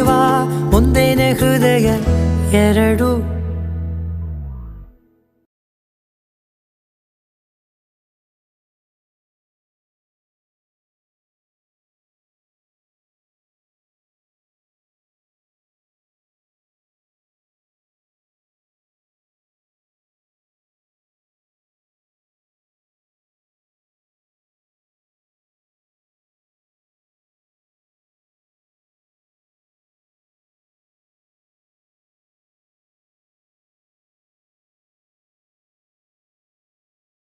ವಾ ಮುಂದೇನೆ ಹೃದಯ ಎರಡು